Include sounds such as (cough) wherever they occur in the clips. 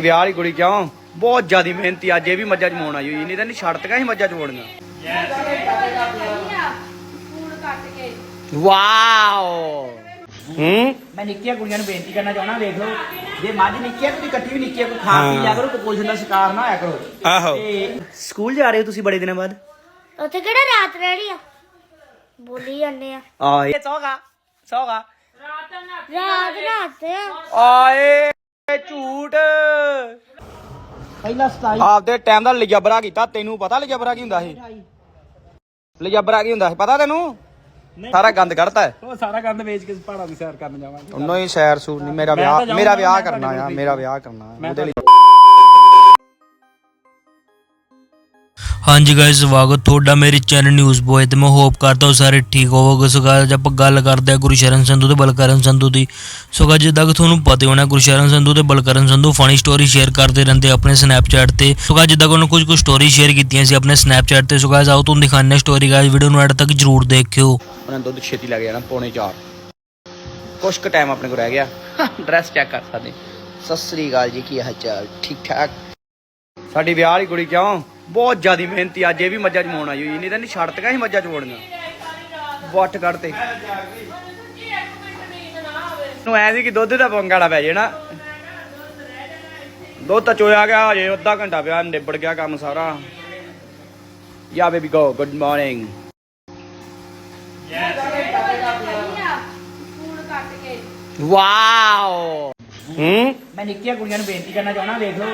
ਵਿਆਹ ਵਾਲੀ ਕੁੜੀ ਕਿਉਂ? ਬਹੁਤ ਜ਼ਿਆਦੀ ਮਿਹਨਤੀ ਅੱਜ ਇਹ ਵੀ ਮੱਝਾਂ ਚਮਾਉਣ ਆਈ ਹੋਈ ਨਹੀਂ ਤਾਂ ਨਹੀਂ ਛੱਡਤੀਆਂ ਸੀ ਮੱਝਾਂ ਚਮਾਉਣੀਆਂ ਵਾਓ! ਹੂੰ? ਮੈਂ ਨਿੱਕੀਆਂ ਕੁੜੀਆਂ ਨੂੰ ਬੇਨਤੀ ਕਰਨਾ ਚਾਹੁੰਦਾ ਵੇਖ ਲਓ। ਜੇ ਮੱਝ ਨਿੱਕੀ ਹੈ ਤੁਸੀਂ ਇਕੱਠੀ ਵੀ ਨਿੱਕੀ ਹੈ ਕੋਈ ਖਾ ਪੀ ਲਿਆ ਕਰੋ ਕੁਪੋਸ਼ਣ ਦਾ ਸ਼ਿਕਾਰ ਨਾ ਹੋਇਆ ਕਰੋ। ਆਹੋ। ਤੇ ਸਕੂਲ ਜਾ ਰਹੇ ਹੋ ਤੁਸੀਂ ਬੜੇ ਦਿਨਾਂ ਬਾਅਦ? ਉੱਥੇ ਕਿਹੜਾ ਰਾਤ ਰਹਿਣੀ ਆ? ਬੋਲੀ ਜਾਂਦੇ ਆ। ਆਏ। ਸੌਗਾ ਸੌਗਾ। ਰਾਤ ਨਾਤੇ ਆ। ਆਏ ਝੂਠ। ਪਹਿਲਾ 27 ਆਪਦੇ ਟਾਈਮ ਦਾ ਲਿਜਬਰਾ ਕੀਤਾ ਤੈਨੂੰ ਪਤਾ ਲਿਜਬਰਾ ਕੀ ਹੁੰਦਾ ਸੀ? ਲਿਜਬਰਾ ਕੀ ਹੁੰਦਾ ਸੀ ਪਤਾ ਤੈਨੂੰ? ਸਾਰਾ ਗੰਦ ਕੱਢਤਾ ਹੈ। ਉਹ ਸਾਰਾ ਗੰਦ ਵੇਚ ਕੇ ਪਹਾੜਾਂ ਦੀ ਸੈਰ ਕਰਨ ਜਾਵਾਂਗੇ। ਉਹਨੋਂ ਹੀ ਸੈਰ ਸੂਰ ਨਹੀਂ ਮੇਰਾ ਮੈਂ ਵਿਆਹ ਜਾਊਂਗਾ, ਮੇਰਾ ਵਿਆਹ ਮੈਂ ਕਰਨਾ ਤੁਹਾਡੇ ਆ ਕੋਲ ਮੇਰਾ ਵਿਆਹ ਕਰਨਾ। ਆ ਮੈਂ ਉਹਦੇ ਲਈ ਹਾਂਜੀ ਗਾਇਸ ਸਵਾਗਤ ਤੁਹਾਡਾ ਮੇਰੇ ਚੈਨਲ ਨਿਊਜ਼ ਬੋਏ ਤੇ। ਮੈਂ ਹੋਪ ਕਰਦਾ ਹਾਂ ਸਾਰੇ ਠੀਕ ਹੋਵੋਗੇ। ਸੋ guys, ਆਪਾਂ ਗੱਲ ਕਰਦੇ ਹਾਂ ਗੁਰਸ਼ਰਨ ਸੰਧੂ ਤੇ ਬਲਕਰਨ ਸੰਧੂ ਦੀ। ਸੋ guys, ਜਿੱਦਾਂ ਕਿ ਤੁਹਾਨੂੰ ਪਤਾ ਹੀ ਹੋਣਾ ਗੁਰਸ਼ਰਨ ਸੰਧੂ ਤੇ Balkaran Sandhu funny story share ਕਰਦੇ ਰਹਿੰਦੇ ਆਪਣੇ ਸਨੈਪਚੈਟ ਤੇ। ਸੋ guys, ਜਿੱਦਾਂ ਕਿ ਉਹਨਾਂ ਕੁਝ ਕੁ ਸਟੋਰੀ ਸ਼ੇਅਰ ਕੀਤੀਆਂ ਸੀ ਆਪਣੇ ਸਨੈਪਚੈਟ ਤੇ। ਸੋ guys, ਆਓ ਤੁਹਾਨੂੰ ਦਿਖਾਉਂਦੇ ਹਾਂ ਸਟੋਰੀ ਗਾਇਸ ਵੀਡੀਓ ਨੂੰ ਐਡ ਤੱਕ ਜਰੂਰ ਦੇਖਿਓ। ਉਹਨਾਂ ਨੇ ਦੁੱਧ ਛੇਤੀ ਲੱਗ ਜਾਣਾ ਪੌਣੇ 4 ਕੁਛ ਕੁ ਟਾਈਮ ਆਪਣੇ ਕੋਲ ਰਹਿ ਗਿਆ। ਡਰੈਸ ਚੈੱਕ ਕਰ ਸਕਦੇ। ਸਤਿ ਸ੍ਰੀ ਅਕਾਲ ਜੀ ਕੀ ਹਾਲ ਚਾਲ? ਠੀਕ ਠਾਕ? ਸਾਡੀ ਵਿਆਹ ਵਾਲੀ ਕੁੜੀ ਕਿਉਂ? ਬਹੁਤ ਜ਼ਿਆਦੀ ਮਿਹਨਤੀ ਅੱਜ ਇਹ ਵੀ ਮੱਝਾਂ ਆਈ ਹੋਈ। ਨਹੀਂ ਤਾਂ ਨਹੀਂ ਛੱਡਤੀਆਂ ਸੀ ਮੱਝਾਂ ਚਮਾਉਣੀਆਂ ਵੱਟ ਕੱਢਤੇ ਨੂੰ ਐ ਸੀ ਕਿ ਦੁੱਧ ਦਾ ਪੰਗਾੜਾ ਪੈ ਜਾਣਾ ਦੁੱਧ ਤਾਂ ਚੋਇਆ ਗਿਆ ਹਜੇ ਅੱਧਾ ਘੰਟਾ ਪਿਆ ਨਿਬੜ ਗਿਆ ਕੰਮ ਸਾਰਾ। Yeah baby go good morning wow ਹੂੰ ਮੈਂ ਨਿੱਕੀਆਂ ਕੁੜੀਆਂ ਨੂੰ ਬੇਨਤੀ ਕਰਨਾ ਚਾਹੁੰਦਾ ਵੇਖ ਲਓ।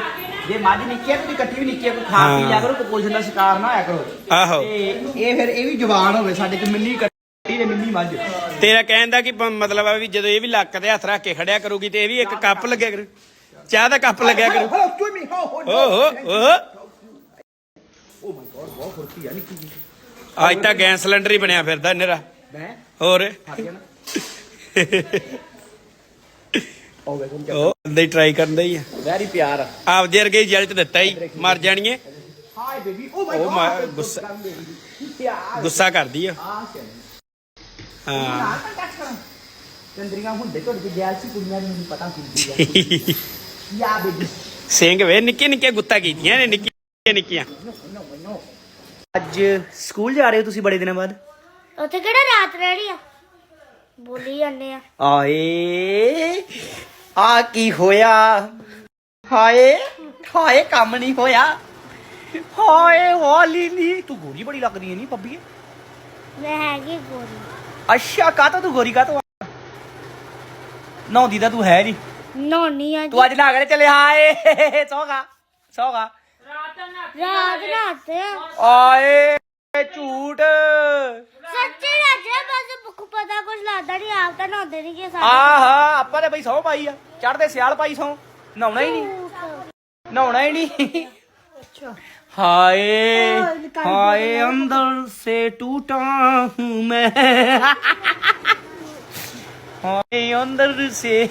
ਜੇ ਮੱਝ ਨਿੱਕੀ ਹੈ ਤੁਸੀਂ ਇਕੱਠੀ ਵੀ ਨਿੱਕੀ ਹੈ ਕੋਈ ਖਾ ਪੀ ਲਿਆ ਕਰੋ ਕੁਪੋਸ਼ਣ ਦਾ ਸ਼ਿਕਾਰ ਨਾ ਹੋਇਆ ਕਰੋ। ਆਹੋ। ਤੇ ਇਹ ਫਿਰ ਇਹ ਵੀ ਜਵਾਨ ਹੋਵੇ ਸਾਡੇ ਚ ਮਿੰਨੀ ਕੱਟੀ ਤੇ ਮਿੰਨੀ ਮੱਝ। ਤੇਰਾ ਕਹਿਣ ਦਾ ਕੀ ਪ- ਮਤਲਬ ਆ ਵੀ ਜਦੋਂ ਇਹ ਵੀ ਲੱਕ ਤੇ ਹੱਥ ਰੱਖ ਕੇ ਖੜਿਆ ਕਰੂਗੀ ਤੇ ਇਹ ਵੀ ਇੱਕ ਕੱਪ ਲੱਗਿਆ ਕਰੂ। ਚਾਹ ਦਾ ਕੱਪ ਲੱਗਿਆ ਕਰੂ। ਹਲੋ ਚੁਈ ਮੀ ਹੋ ਹੋ ਓਹੋ ਓਹੋ ਅੱਜ ਤਾਂ ਗੈਸ ਸਿਲੰਡਰ ਹੀ ਬਣਿਆ ਫਿਰਦਾ ਨਿਰਾ। ਮੈਂ ਹੋਰ? (laughs) ਉਹ ਬੰਦੇ ਹੀ ਟਰਾਈ ਕਰਨ ਦਾ ਹੀ ਆ। ਵੈਰੀ ਪਿਆਰ ਆਪ ਜੇ ਵਰਗੇ ਰਿਜ਼ਲਟ ਦਿੱਤਾ ਹੀ ਮਰ ਜਾਣੀਏ ਹਾਈ ਬੇਬੀ ਓ ਮਾਈ ਉਹ ਗॉड ਗੁੱਸਾ ਪਿਆਰ। ਗੁੱਸਾ ਕਰਦੀ ਆ। ਆ ਹਾਂ। ਨਾ ਟੱਚ ਕਰਾਂ। ਚੰਦਰੀਆਂ ਹੁੰਦੇ ਤੁਹਾਡੇ ਦੀ ਗੈਲਸੀ ਕੁੜੀਆਂ ਨੂੰ ਨਹੀਂ ਪਤਾ ਹੁੰਦੀ ਹੈ ਯਾ ਬੇਬੀ ਸਿੰਘ ਵੇ ਨਿੱਕੇ ਨਿੱਕੇ ਗੁੱਤਾ ਕੀਤੀਆਂ ਨੇ ਨਿੱਕੀਆਂ ਨਿੱਕੀਆਂ ਨੋ ਨੋ ਅੱਜ ਸਕੂਲ ਜਾ ਰਹੇ ਹੋ ਤੁਸੀਂ ਬੜੇ ਦਿਨਾਂ ਬਾਅਦ? ਉੱਥੇ ਕਿਹੜਾ ਰਾਤ ਰਹਿਣੀ ਆ? ਬੋਲੀ ਜਾਂਦੇ ਆ। ਆਏ। ਆ ਕੀ ਹੋਇਆ? ਹਾਏ ਹਾਏ ਕੰਮ ਨਹੀਂ ਹੋਇਆ। ਹਾਏ ਹੋਲੀ ਨਹੀਂ ਤੂੰ ਗੋਰੀ ਬੜੀ ਲੱਗਦੀ ਹੈ ਨਹੀਂ ਪੱਬੀ ਮੈਂ ਹੈਗੀ ਗੋਰੀ। ਅੱਛਾ ਕਾਹਤੋਂ ਤੂੰ ਗੋਰੀ ਕਾਹਤੋਂ? ਨੌਂਦੀ ਤਾਂ ਤੂੰ ਹੈ ਨਹੀਂ ਨੋਨੀ ਆ ਤੂੰ ਅੱਜ ਨਾ ਕਰੇ ਚਲੇ ਹਾਏ ਸੌਗਾ ਸੌਗਾ ਰਾਤ ਨਾਤੇ ਆ। ਆਏ ਝੂਠ। ਬਸ ਭੁੱਖ ਪਤਾ ਕੁਝ ਲੱਗਦਾ ਨਹੀਂ ਆਪ ਤਾਂ ਨਹਾਉਂਦੇ ਨਹੀਂ ਕਿ ਸਾਡੇ ਆਹਾ ਆਪਾਂ ਤੇ ਬਈ ਸੌ ਪਾਈ ਆ। ਚੜਦੇ ਸਿਆਲ ਪਾਈ ਸੌ ਨਹਾਉਣਾ ਹੀ ਨਹੀਂ ਨਹਾਉਣਾ ਹੀ ਨਹੀਂ ਹਾਏ ਹਾਏ ਅੰਦਰ ਸੇ ਟੂਟਾ ਹੂੰ ਮੈਂ। ਹਾਏ ਅੰਦਰ ਸੇ।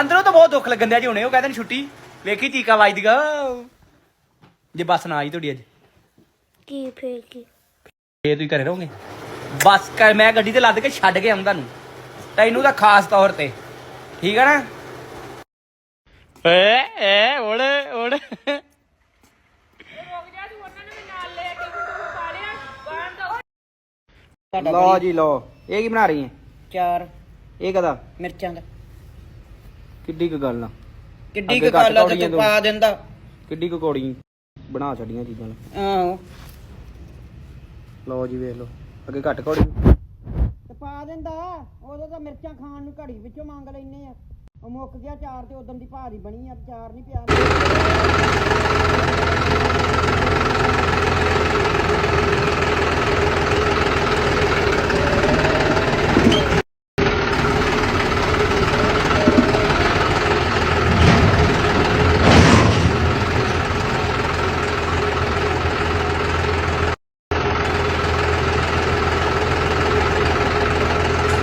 ਅੰਦਰੋਂ ਤਾਂ ਬਹੁਤ ਦੁੱਖ ਲੱਗਣ ਦਿਆ ਜੀ ਹੁਣੇ ਉਹ ਕਹਿੰਦੇ ਨੇ ਛੁੱਟੀ। ਵੇਖੀ ਟੀਕਾ ਵੱਜਦੀਗਾ ਜੇ ਬੱਸ ਨਾ ਆਈ ਤੁਹਾਡੀ ਅੱਜ। ਕੀ ਫੇਰ ਕੀ? ਇਹ ਤੁਸੀਂ ਘਰੇ ਰਹੋਗੇ? ਬਸ ਕਰ ਮੈਂ ਗੱਡੀ ਤੇ ਲੱਦ ਕੇ ਛੱਡ ਕੇ ਆਉਂਦਾ ਨੂੰ। ਤੈਨੂੰ ਤਾਂ ਖਾਸ ਤੌਰ ਤੇ। ਠੀਕ ਹੈ ਨਾ? ਏ ਏ ਓੜ ਓੜ ਲਓ ਜੀ ਲਓ। ਇਹ ਕੀ ਬਣਾ ਰਹੀ ਹੈ ਚਾਰ। ਇਹ ਕਦਾ? ਮਿਰਚਾਂ ਦਾ। ਕਿੱਡੀ ਕੁ ਗੱਲ ਆ। ਕਿੱਡੀ ਕੁ ਗੱਲ ਆ ਤੇ ਪਾ ਦਿੰਦਾ। ਕਿੱਡੀ ਕੁ ਕੌੜੀ ਬਣਾ ਛੱਡੀਆਂ ਚੀਜ਼ਾਂ। ਨੂੰ। ਆਹੋ। ਲਓ ਜੀ ਵੇਖ ਲਓ। ਅੱਗੇ ਘੱਟ ਕੌੜੀ। ਤੇ ਪਾ ਦਿੰਦਾ ਉਦੋਂ ਤਾਂ ਮਿਰਚਾਂ ਖਾਣ ਨੂੰ ਘੜੀ ਵਿੱਚੋਂ ਮੰਗ ਲੈਨੇ ਆ। ਉਹ ਮੁੱਕ ਗਿਆ ਚਾਰ ਤੇ ਉਦੋਂ ਦੀ ਭਾਰੀ ਬਣੀ ਆ, ਚਾਰ ਨਹੀਂ ਪਿਆ।